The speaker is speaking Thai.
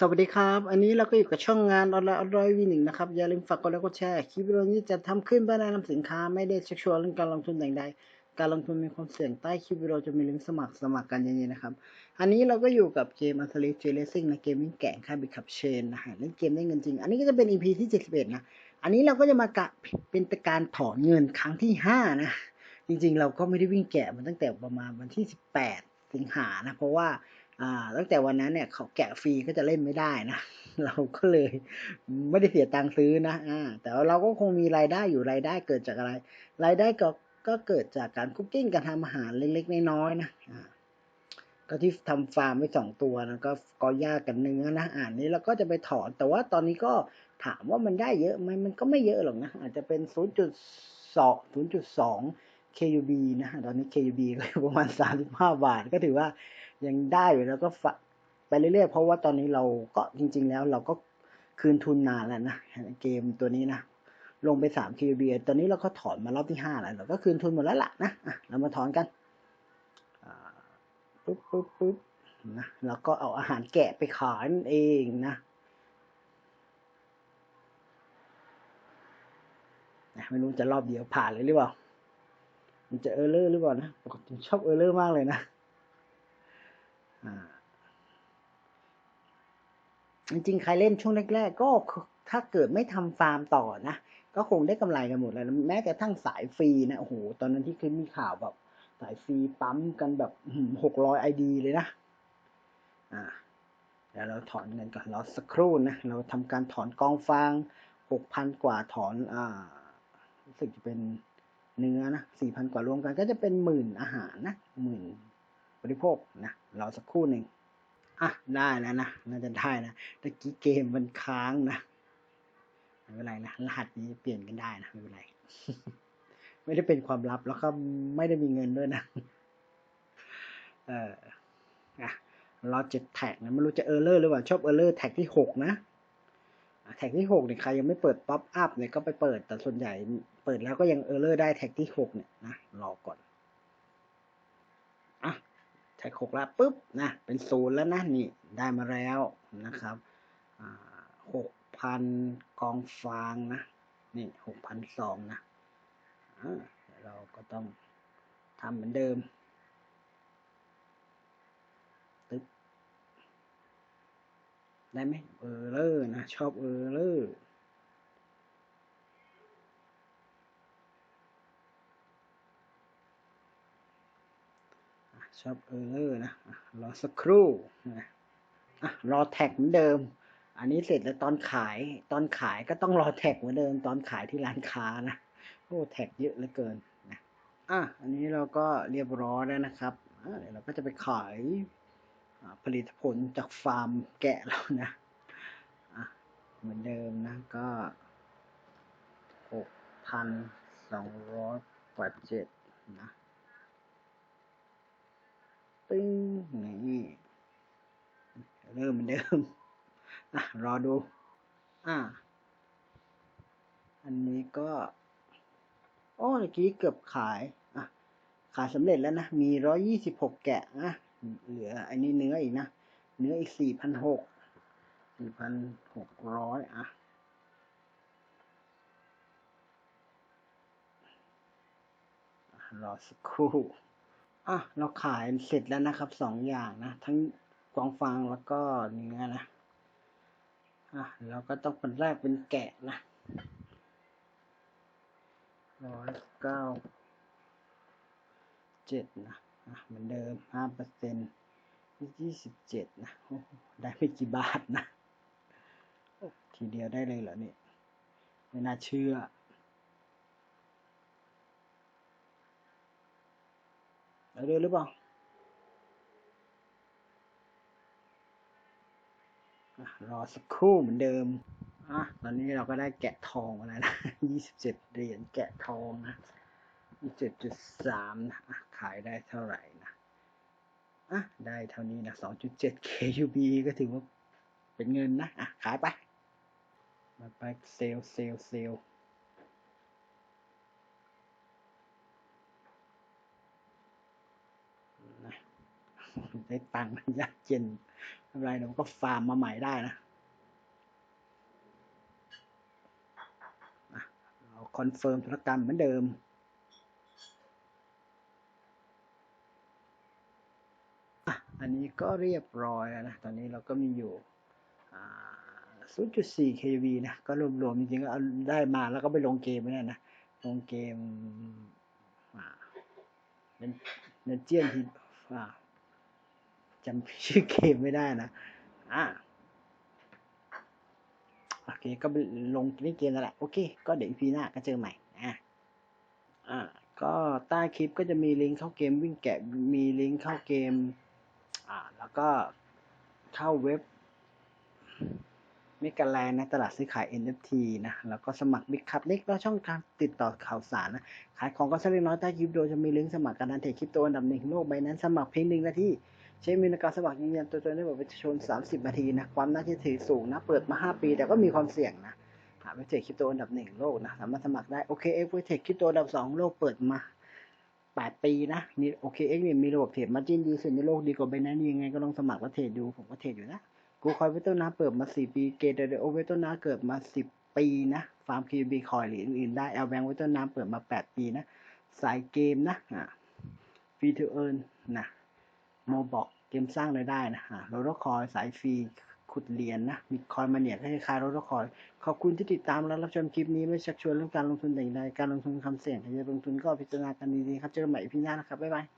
สวัสดีครับ อันนี้เราก็อยู่กับช่องงานออนไลน์ออนไลน์วีหนึ่งนะครับ อย่าลืมฝากกดไลค์กดแชร์คลิปวิดีโอนี้จะทำขึ้นเพื่อแนะนำสินค้าไม่ได้ชักชวนเรื่องการลงทุนใดๆการลงทุนมีความเสี่ยงใต้คลิปวิดีโอจะมีลิงก์สมัครสมัครกันเย็นๆนะครับ อันนี้เราก็อยู่กับเกมอัลเทอร์เจเลซิ่งนะเกมวิ่งแก่งค่าบิดขับเชนนะฮะเล่นเกมได้เงินจริง อันนี้ก็จะเป็น EP ที่71นะอันนี้เราก็จะมากะเป็นการถอนเงินครั้งที่5นะจริงๆ เราก็ไม่ได้วิ่งแกะมาตั้งแต่ประมาณวันที่ 18 สิงหานะเพราะว่า ตั้งแต่วันนั้นเนี่ยเขาแกะฟรีก็จะเล่นไม่ได้นะ เราก็เลยไม่ได้เสียตังค์ซื้อนะอ่าแต่ว่าเราก็คงมีรายได้อยู่รายได้เกิดจากอะไร รายได้ก็ก็เกิดจากการคุกกิ้งการทำอาหารเล็กๆน้อยๆนะอ่าก็ที่ทำฟาร์มไว้สองตัวนะก็กอย่ากับเนื้อนะอ่านนี้เราก็จะไปถอน แต่ว่าตอนนี้ก็ถามว่ามันได้เยอะไหมมันก็ไม่เยอะหรอกนะ อาจจะเป็น 0.2 0.2 KUB นะ ตอนนี้ KUB ก็อยู่ประมาณ 35 บาท ก็ถือว่า ยังได้อยู่แล้วก็ฝไปเรื่อยๆ เพราะว่าตอนนี้เราก็จริง ๆ แล้วเราก็คืนทุนนานแล้วนะเกมตัวนี้นะลงไป3 KUB ตอนนี้เราก็ถอนมารอบที่ 5 แล้วเราก็คืนทุนหมดแล้วล่ะนะอะเรามาถอนกันปุ๊บปุ๊บปุ๊บนะแล้วก็เอาอาหารแกะไปขายนั่นเองนะไม่รู้จะรอบเดียวผ่านเลยหรือเปล่า มันจะเออร์เลอร์หรือเปล่านะปกติชอบเออร์เลอร์มากเลยนะ จริงๆใครเล่นช่วงแรกๆก็ถ้าเกิดไม่ทำฟาร์มต่อนะ ก็คงได้กำไรกันหมดเลยนะแม้กระทั่งสายฟรีนะโอ้โหตอนนั้นที่เคยมีข่าวแบบ สายฟรีปั๊มกันแบบหกร้อยไอดีเลยนะ อ่าเดี๋ยวเราถอนเงินก่อนรอสักครู่นะ เราทำการถอนกองฟางหกพันกว่าถอน อ่ารู้สึกจะเป็นเนื้อนะสี่พันกว่ารวมกันก็จะเป็นหมื่นอาหารนะหมื่น บริโภคนะรอสักครู่หนึ่งอะได้แล้วนะน่าจะได้นะตะกี้เกมมันค้างนะไม่เป็นไรนะรหัสนี้เปลี่ยนกันได้นะไม่เป็นไร ไม่ได้เป็นความลับแล้วก็ไม่ได้มีเงินด้วยนะ เอออะรอเจ็ดแท็กนะไม่รู้จะเออร์เลอร์หรือเปล่าชอบเออร์เลอร์แท็กที่หกนะแท็กที่หกเนี่ยใครยังไม่เปิดป๊อปอัพเนี่ยก็ไปเปิดแต่ส่วนใหญ่เปิดแล้วก็ยังเออร์เลอร์ได้แท็กที่หกเนี่ยนะรอก่อน แท็กหกแล้วปุ๊บนะเป็นศูนย์แล้วนะนี่ได้มาแล้วนะครับหกพันกองฟางนะนี่หกพันสองนะเราก็ต้องทำเหมือนเดิมตึ๊บได้ไหมเออเลอร์นะ ชอบเออเลอร์ ชอบเออร์นะรอสักครู่นะรอแท็กเหมือนเดิม อันนี้เสร็จแล้วตอนขายตอนขายก็ต้องรอแท็กเหมือนเดิม ตอนขายที่ร้านค้านะโอ้แท็กเยอะเหลือเกินนะอะอันนี้เราก็เรียบร้อยแล้วนะครับเดี๋ยวเราก็จะไปขายผลิตผลจากฟาร์มแกะแล้วนะเหมือนเดิมนะก็หกพันสองร้อยกว่าเจ็ดนะ ตึ้งนี่เริ่มเหมือนเดิมอะรอดู อะอันนี้ก็โอ้เมื่อกี้เกือบขายอะขายสำเร็จแล้วนะ มีร้อยี่สิบหกแกะนะเหลืออันนี้เนื้ออีกนะ เนื้ออีกสี่พันหกสี่พันหกร้อยอะรอสักครู่ อะเราขายเสร็จแล้วนะครับสองอย่างนะ ทั้งกองฟางแล้วก็เนื้อนะอะเราก็ต้องเป็นแรกเป็นแกะนะร้อยเก้าเจ็ดนะอะเหมือนเดิมห้าเปอร์เซ็นต์ยี่สิบเจ็ดนะได้ไม่กี่บาทนะ ทีเดียวได้เลยเหรอเนี่ยไม่น่าเชื่อ ได้เลยหรือเปล่าอรอสักครู่เหมือนเดิมอะตอนนี้เราก็ได้แกะทองมาแล้วนะยี่สิบเจ็ดเหรียญแกะทองนะยี่สิบเจ็ดจุดสามนะขายได้เท่าไหร่นะอะได้เท่านี้นะ2.7 KUB ก็ถือว่าเป็นเงินนะอะขายไป มาไปเซลเซลเซลนะ ได้ตังค์ยากเย็นไม่เป็นไรเดี๋ยวมันก็ฟาร์มมาใหม่ได้นะเราคอนเฟิร์มธุรกรรมเหมือนเดิมอะอันนี้ก็เรียบร้อยนะ ตอนนี้เราก็มีอยู่อ่า0.4 kV นะ ก็รวมๆ จริงๆ ก็ได้มาแล้วก็ไปลงเกมไม่ได้นะ ลงเกมอ่าเป็นเนเจียนทีอ่ จำชื่อเกมไม่ได้นะ อ่าโอเค ก็ลงในเกมนั่นแหละ โอเค ก็เดี๋ยวพีหน้าก็เจอใหม่ อะอ่า ก็ใต้คลิปก็จะมีลิงก์เข้าเกมวิ่งแกะ มีลิงก์เข้าเกม อ่า แล้วก็เข้าเว็บเมกาแลนนะตลาดซื้อขาย NFT นะ แล้วก็สมัครบิ๊กคัพเล็กแล้วช่องทางติดต่อข่าวสารนะ ขายของก็สักเล็กน้อยใต้คลิปโดยจะมีลิงก์สมัครการนันเทรดคริปโตอันดับหนึ่งของโลกใบนั้นสมัครเพียงหนึ่งนาที ใช้มีในการสมัครยืนยันตัวตนได้แบบประชาชน 30 นาทีนะ ความน่าเชื่อถือสูงนะ เปิดมา 5 ปี แต่ก็มีความเสี่ยงนะหาเว็บเทรดคริปโตอันดับหนึ่งโลกนะ สามารถสมัครได้ โอเคเอ็กเว็บเทรดคริปโตอันดับสองโลกเปิดมา 8 ปีนะมีโอเคเอ็กเนี่ยมีระบบเทรดมาจิ้นดีสุดในโลกดีกว่าไบแนนยังไงก็ลองสมัครแล้วเทรดดู ผมก็เทรดอยู่นะกูคอยเวต้นน้ำเปิดมา 4 ปี เกเดโอเวต้นน้ำเกิดมา 10 ปีนะ ฟาร์มคีบีคอยหรืออื่นๆได้แอลแบงเวต้นน้ำเปิดมา 8 ปีนะ สายเกมนะอ่าฟรีทูเอิร์นนะ โมบอกเกมสร้างรายได้นะฮะโรลคอยสายฟรีขุดเหรียญนะมีคอยมาเนี่ยคล้ายๆโรลคอย ขอบคุณที่ติดตามและรับชมคลิปนี้ไม่ชักชวนเรื่องการลงทุนแต่อย่างใดการลงทุนคำเสี่ยงถ้าจะลงทุนก็พิจารณากันดีๆครับเจอกันใหม่พี่หน้านะครับบ๊ายบาย